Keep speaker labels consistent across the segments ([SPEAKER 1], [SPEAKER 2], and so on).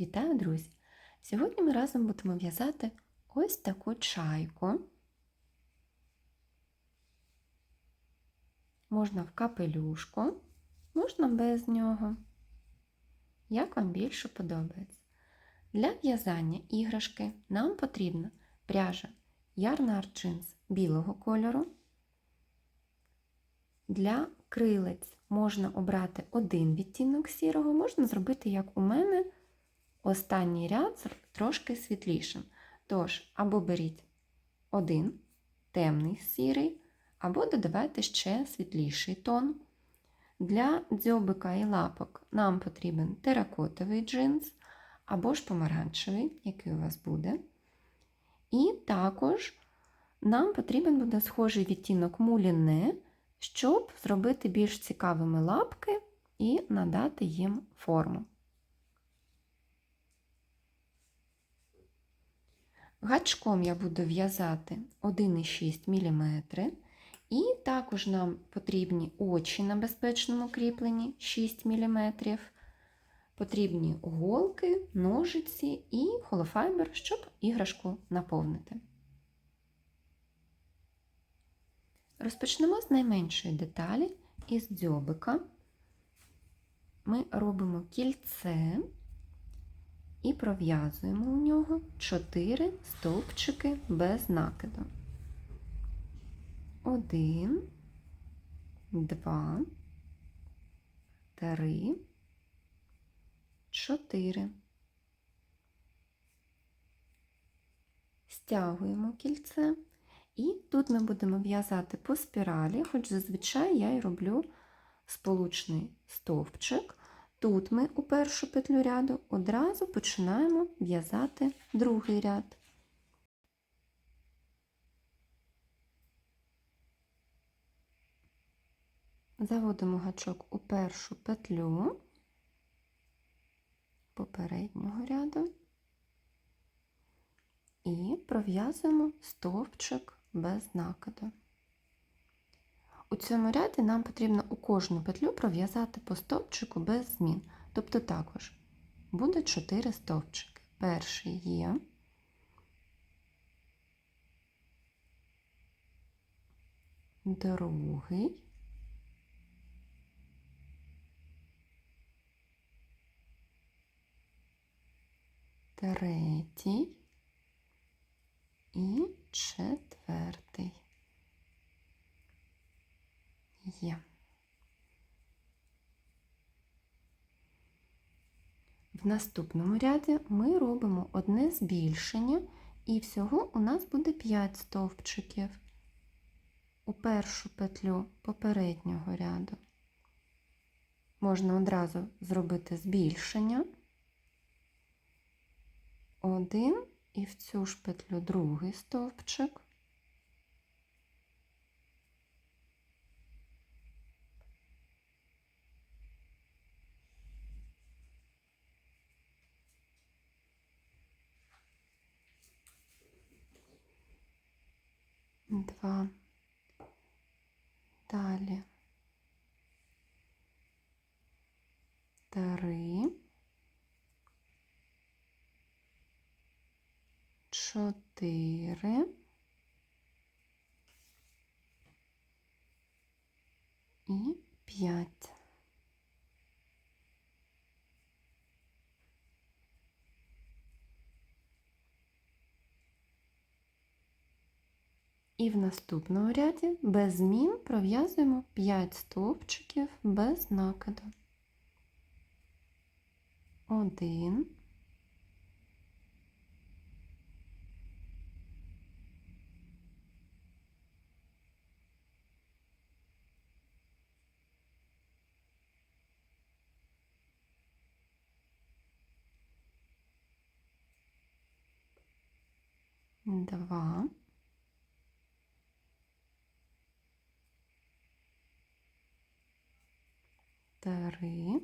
[SPEAKER 1] Вітаю, друзі! Сьогодні ми разом будемо в'язати ось таку чайку. Можна в капелюшку, можна без нього, як вам більше подобається. Для в'язання іграшки нам потрібна пряжа Yarn Jeans білого кольору. Для крилець можна обрати один відтінок сірого, можна зробити, як у мене, останній ряд трошки світлішим. Тож, або беріть один темний сірий, або додавайте ще світліший тон. Для дзьобика і лапок нам потрібен теракотовий джинс, або ж помаранчевий, який у вас буде. І також нам потрібен буде схожий відтінок муліне, щоб зробити більш цікавими лапки і надати їм форму. Гачком я буду в'язати 1,6 мм. І також нам потрібні очі на безпечному кріпленні 6 мм. Потрібні голки, ножиці і холофайбер, щоб іграшку наповнити. Розпочнемо з найменшої деталі із дзьобика. Ми робимо кільце і пров'язуємо у нього 4 стовпчики без накиду. Один, два, три, чотири. Стягуємо кільце. І тут ми будемо в'язати по спіралі, хоч зазвичай я і роблю сполучний стовпчик. Тут ми у першу петлю ряду одразу починаємо в'язати другий ряд. Заводимо гачок у першу петлю попереднього ряду і пров'язуємо стовпчик без накиду. У цьому ряді нам потрібно у кожну петлю пров'язати по стовпчику без змін. Тобто також буде 4 стовпчики. Перший є, другий, третій і четвертий. Є. В наступному ряді ми робимо одне збільшення, і всього у нас буде 5 стовпчиків у першу петлю попереднього ряду. Можна одразу зробити збільшення. Один і в цю ж петлю другий стовпчик. Два. Далі. Три. чотири і п'ять. І в наступному ряді без змін пров'язуємо 5 стовпчиків без накиду. Один. два, три,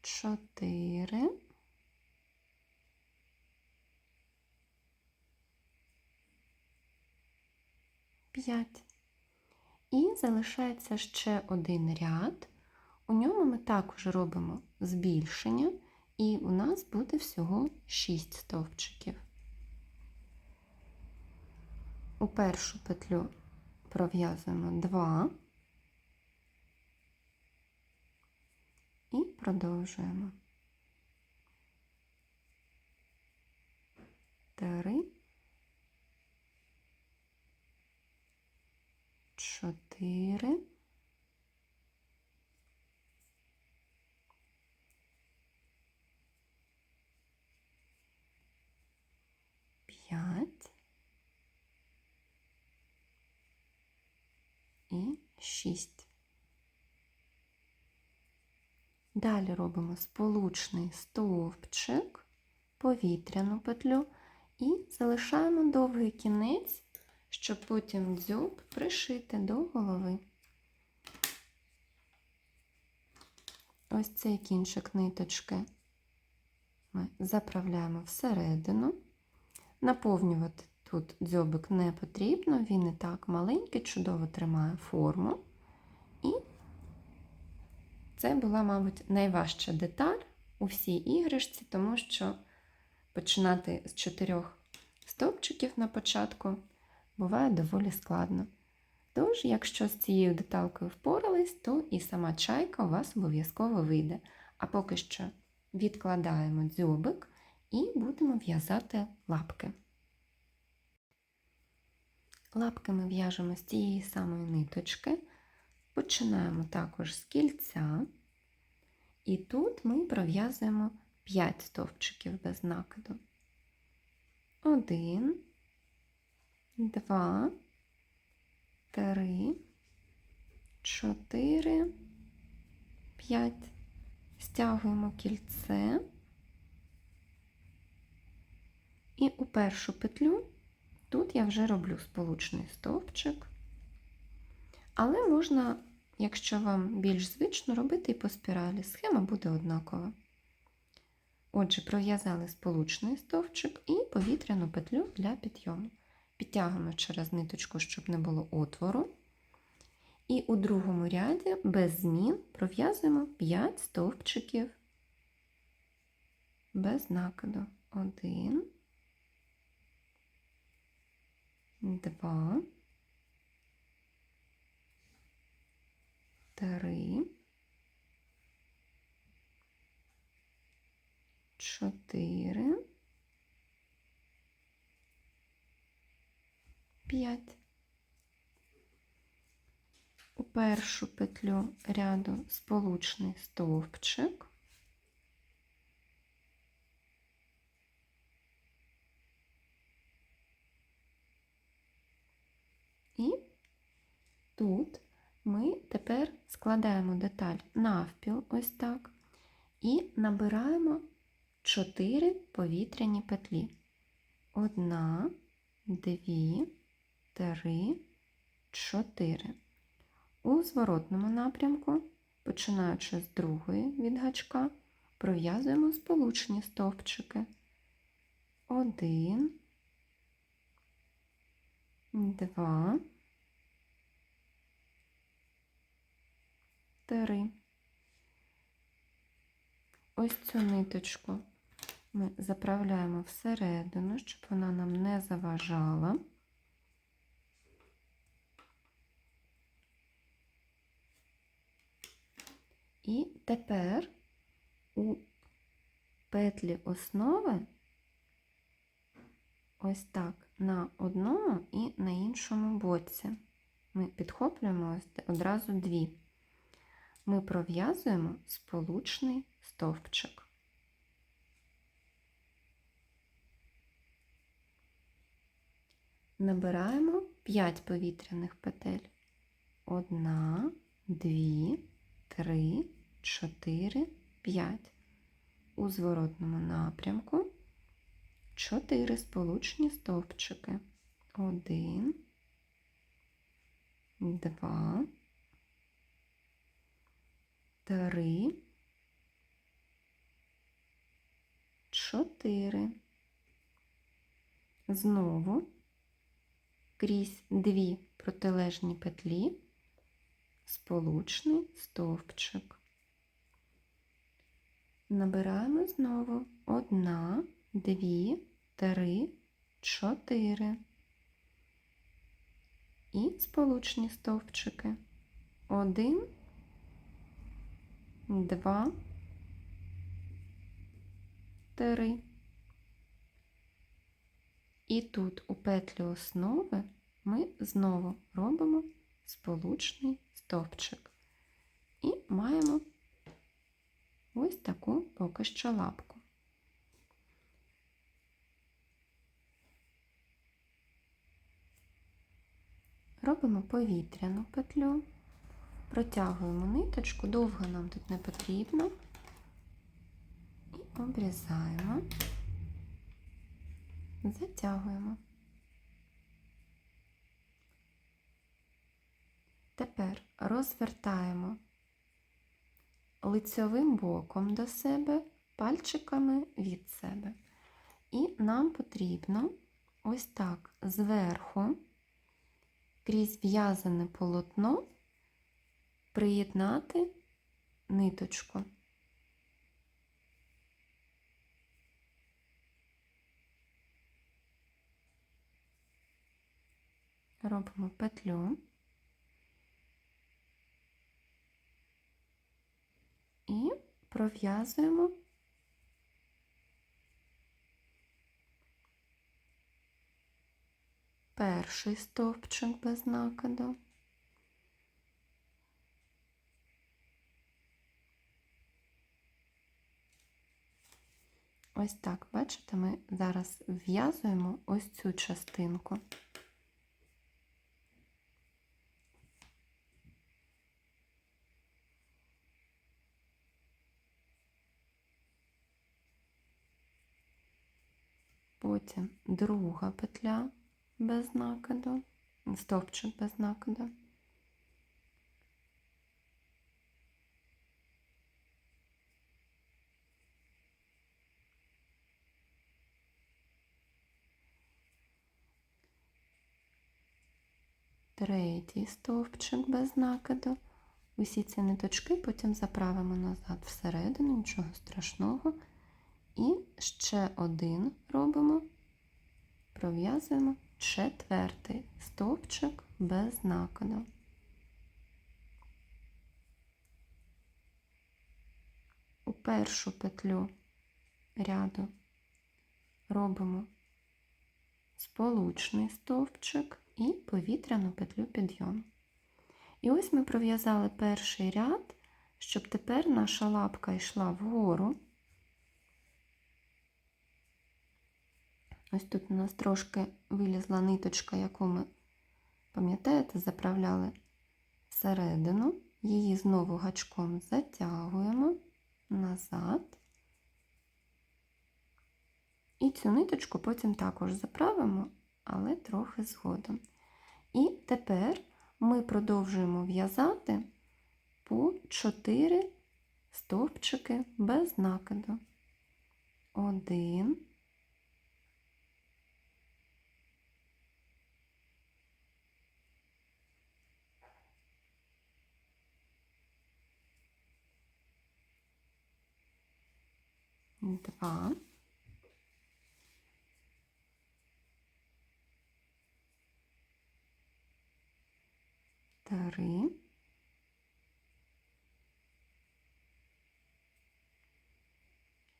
[SPEAKER 1] чотири, п'ять. І залишається ще один ряд. У ньому ми також робимо збільшення, і у нас буде всього 6 стовпчиків. У першу петлю пров'язуємо 2 і продовжуємо. 3 4 5 і 6. Далі робимо сполучний стовпчик, повітряну петлю і залишаємо довгий кінець, щоб потім дзьоб пришити до голови. Ось цей кінчик ниточки ми заправляємо всередину. Наповнювати тут дзьобик не потрібно, він і так маленький, чудово тримає форму. І це була, мабуть, найважча деталь у всій іграшці, тому що починати з чотирьох стовпчиків на початку буває доволі складно. Тож, якщо з цією деталкою впорались, то і сама чайка у вас обов'язково вийде. А поки що відкладаємо дзьобик і будемо в'язати лапки. Лапки ми в'яжемо з тієї самої ниточки. Починаємо також з кільця. І тут ми пров'язуємо 5 стовпчиків без накиду. 1, 2, 3, 4, 5. Стягуємо кільце. І у першу петлю тут я вже роблю сполучний стовпчик. Але можна, якщо вам більш звично, робити і по спіралі. Схема буде однакова. Отже, пров'язали сполучний стовпчик і повітряну петлю для підйому. Підтягуємо через ниточку, щоб не було отвору. І у другому ряді без змін пров'язуємо 5 стовпчиків без накиду. 1, 2, 3, 4, 5. У першу петлю ряду сполучний стовпчик. І тут ми тепер складаємо деталь навпіл, ось так, і набираємо 4 повітряні петлі. Одна, дві, три, чотири. У зворотному напрямку, починаючи з другої від гачка, пров'язуємо сполучні стовпчики. Один, два, три. Ось цю ниточку ми заправляємо всередину, щоб вона нам не заважала. І тепер у петлі основи ось так на одному і на іншому боці. Ми підхоплюємо одразу дві. Ми пров'язуємо сполучний стовпчик. Набираємо 5 повітряних петель. Одна, дві, три, чотири, п'ять. У зворотному напрямку 4 сполучні стовпчики. Один, два, три, чотири. Знову крізь дві протилежні петлі сполучний стовпчик. Набираємо знову одна, дві, три, чотири. І сполучні стовпчики. Один, два, три. І тут у петлі основи ми знову робимо сполучний стовпчик. І маємо ось таку поки що лапку. Робимо повітряну петлю, протягуємо ниточку, довго нам тут не потрібно, і обрізаємо, затягуємо. Тепер розвертаємо лицьовим боком до себе, пальчиками від себе. І нам потрібно ось так зверху, крізь в'язане полотно, приєднати ниточку. Робимо петлю. і пров'язуємо перший стовпчик без накиду. Ось так, бачите, ми зараз в'язуємо ось цю частинку. Потім друга петля без накиду, стовпчик без накиду. Третій стовпчик без накиду. Усі ці ниточки потім заправимо назад всередину, нічого страшного. І ще один робимо, пров'язуємо четвертий стовпчик без накиду. У першу петлю ряду робимо сполучний стовпчик і повітряну петлю підйому. І ось ми пров'язали перший ряд, щоб тепер наша лапка йшла вгору. Ось тут у нас трошки вилізла ниточка, яку ми, пам'ятаєте, заправляли всередину. Її знову гачком затягуємо назад. І цю ниточку потім також заправимо, але трохи згодом. І тепер ми продовжуємо в'язати по 4 стовпчики без накиду. 1, 2, шари.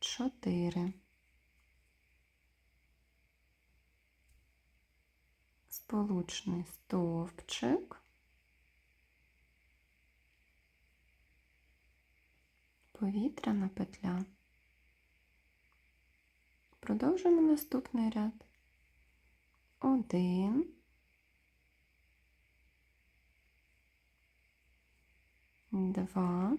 [SPEAKER 1] Чотири. Сполучний стовпчик. Повітряна петля. Продовжуємо наступний ряд. Один. Два.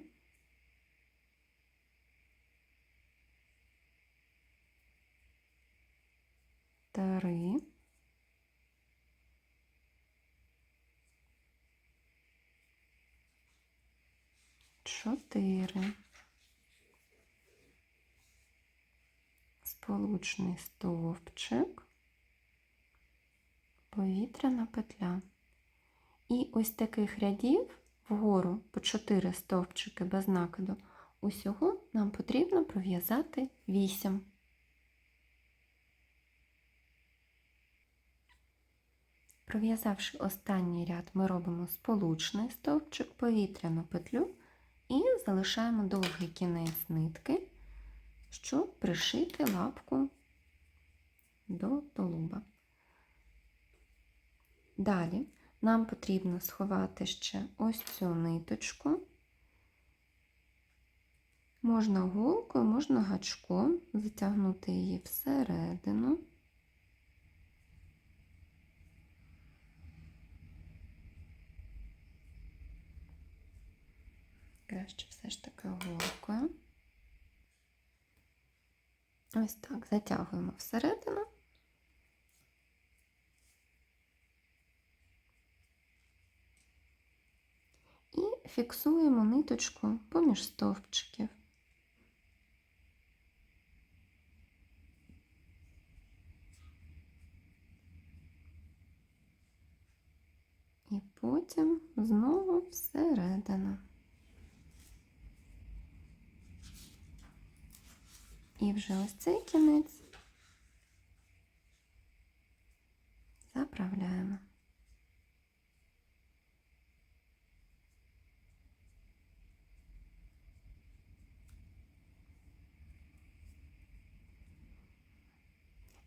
[SPEAKER 1] Три. Чотири. Сполучний стовпчик, повітряна петля. І ось таких рядів вгору по 4 стовпчики без накиду. Усього нам потрібно пров'язати 8. Пров'язавши останній ряд, ми робимо сполучний стовпчик, повітряну петлю і залишаємо довгий кінець нитки, щоб пришити лапку до тулуба. Далі нам потрібно сховати ще ось цю ниточку. Можна голкою, можна гачком затягнути її всередину. Краще все ж таки голкою. Ось так затягуємо всередину. І фіксуємо ниточку поміж стовпчиків. І потім знову всередину. І вже ось цей кінець заправляємо.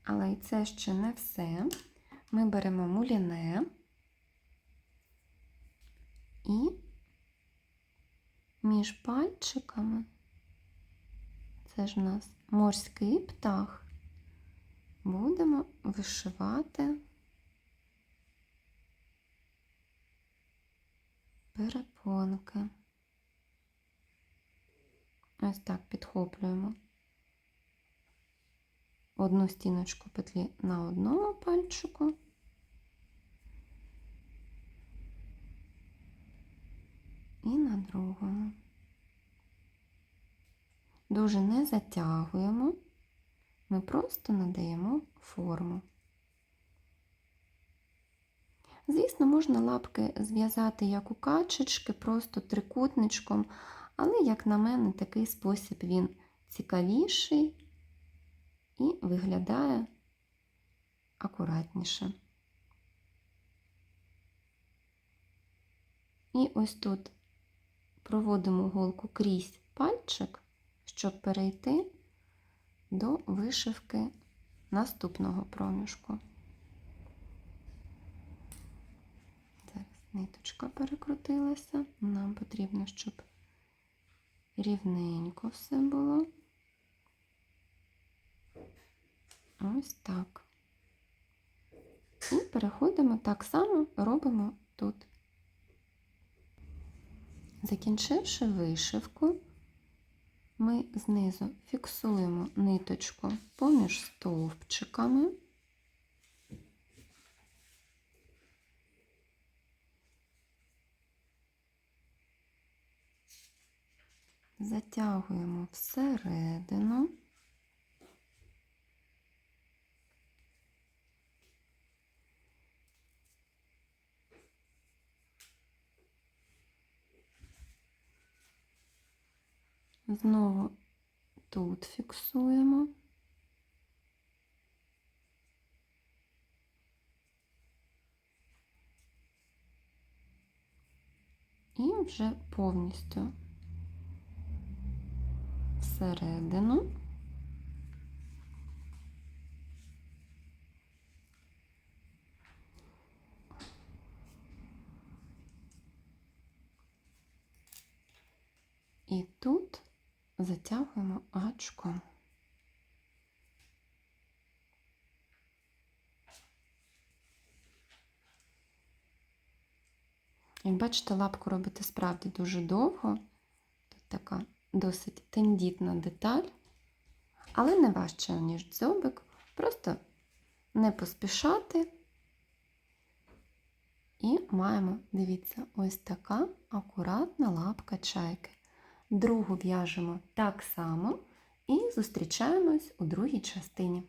[SPEAKER 1] Але і це ще не все. Ми беремо муліне і між пальчиками, це ж у нас морський птах, будемо вишивати перепонки. Ось так підхоплюємо одну стіночку петлі на одному пальчику. І на другому. Дуже не затягуємо, ми просто надаємо форму. Звісно, можна лапки зв'язати як у качечки, просто трикутничком, але, як на мене, такий спосіб він цікавіший і виглядає акуратніше. І ось тут проводимо голку крізь пальчик, щоб перейти до вишивки наступного проміжку. Зараз ниточка перекрутилася, нам потрібно, щоб рівненько все було. Ось так. І переходимо так само робимо тут. Закінчивши вишивку, ми знизу фіксуємо ниточку поміж стовпчиками. Затягуємо всередину. Знову тут фіксуємо. І вже повністю всередину. І тут затягуємо гачком. Як бачите, лапку робити справді дуже довго. Тут така досить тендітна деталь, але не важче, ніж дзьобик. Просто не поспішати. І маємо, дивіться, ось така акуратна лапка чайки. Другу в'яжемо так само і зустрічаємось у другій частині.